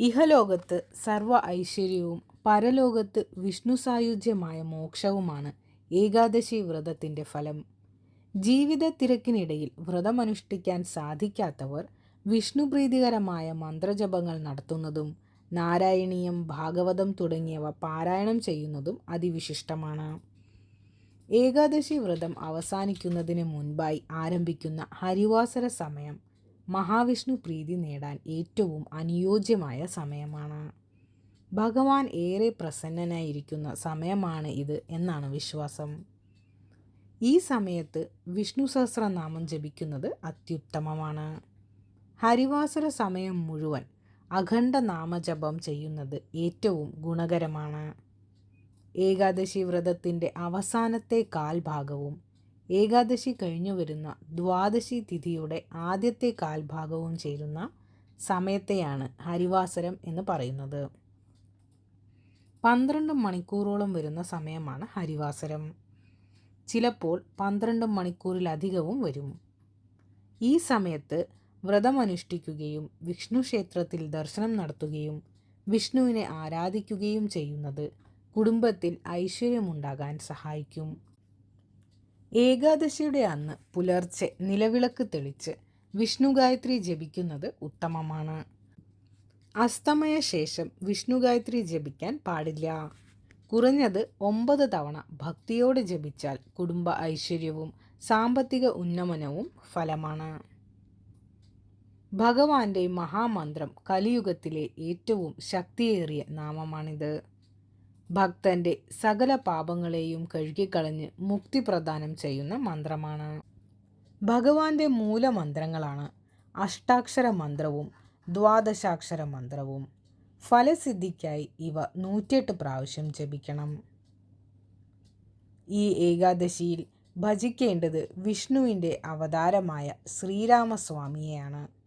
ഇഹലോകത്ത് സർവ ഐശ്വര്യവും പരലോകത്ത് വിഷ്ണു സായുജ്യമായ മോക്ഷവുമാണ് ഏകാദശി വ്രതത്തിന്റെ ഫലം. ജീവിത തിരക്കിനിടയിൽ വ്രതമനുഷ്ഠിക്കാൻ സാധിക്കാത്തവർ വിഷ്ണുപ്രീതികരമായ മന്ത്രജപങ്ങൾ നടത്തുന്നതും നാരായണീയം ഭാഗവതം തുടങ്ങിയവ പാരായണം ചെയ്യുന്നതും അതിവിശിഷ്ടമാണ്. ഏകാദശി വ്രതം അവസാനിക്കുന്നതിന് മുൻപായി ആരംഭിക്കുന്ന ഹരിവാസര സമയം മഹാവിഷ്ണു പ്രീതി നേടാൻ ഏറ്റവും അനുയോജ്യമായ സമയമാണ്. ഭഗവാൻ ഏറെ പ്രസന്നനായിരിക്കുന്ന സമയമാണ് ഇത് എന്നാണ് വിശ്വാസം. ഈ സമയത്ത് വിഷ്ണു സഹസ്രനാമം ജപിക്കുന്നത് അത്യുത്തമമാണ്. ഹരിവാസര സമയം മുഴുവൻ അഖണ്ഡ നാമജപം ചെയ്യുന്നത് ഏറ്റവും ഗുണകരമാണ്. ഏകാദശി വ്രതത്തിന്റെ അവസാനത്തെ കാൽഭാഗവും ഏകാദശി കഴിഞ്ഞു വരുന്ന ദ്വാദശി തിഥിയുടെ ആദ്യത്തെ കാൽഭാഗവും ചേരുന്ന സമയത്തെയാണ് ഹരിവാസരം എന്ന് പറയുന്നത്. പന്ത്രണ്ട് മണിക്കൂറോളം വരുന്ന സമയമാണ് ഹരിവാസരം. ചിലപ്പോൾ പന്ത്രണ്ട് മണിക്കൂറിലധികവും വരും. ഈ സമയത്ത് വ്രതമനുഷ്ഠിക്കുകയും വിഷ്ണു ക്ഷേത്രത്തിൽ ദർശനം നടത്തുകയും വിഷ്ണുവിനെ ആരാധിക്കുകയും ചെയ്യുന്നത് കുടുംബത്തിൽ ഐശ്വര്യമുണ്ടാകാൻ സഹായിക്കും. ഏകാദശിയുടെ അന്ന് പുലർച്ചെ നിലവിളക്ക് തെളിച്ച് വിഷ്ണു ഗായത്രി ജപിക്കുന്നത് ഉത്തമമാണ്. അസ്തമയ ശേഷം വിഷ്ണു ഗായത്രി ജപിക്കാൻ പാടില്ല. കുറഞ്ഞത് ഒമ്പത് തവണ ഭക്തിയോടെ ജപിച്ചാൽ കുടുംബ ഐശ്വര്യവും സാമ്പത്തിക ഉന്നമനവും ഫലമാണ്. ഭഗവാന്റെ മഹാമന്ത്രം കലിയുഗത്തിലെ ഏറ്റവും ശക്തിയേറിയ നാമമാണിത്. ഭക്തന്റെ സകല പാപങ്ങളെയും കഴുകിക്കളഞ്ഞ് മുക്തി പ്രദാനം ചെയ്യുന്ന മന്ത്രമാണ്. ഭഗവാന്റെ മൂലമന്ത്രങ്ങളാണ് അഷ്ടാക്ഷര മന്ത്രവും ദ്വാദശാക്ഷര മന്ത്രവും. ഫലസിദ്ധിക്കായി ഇവ നൂറ്റിയെട്ട് പ്രാവശ്യം ജപിക്കണം. ഈ ഏകാദശിയിൽ ഭജിക്കേണ്ടത് വിഷ്ണുവിന്റെ അവതാരമായ ശ്രീരാമസ്വാമിയെയാണ്.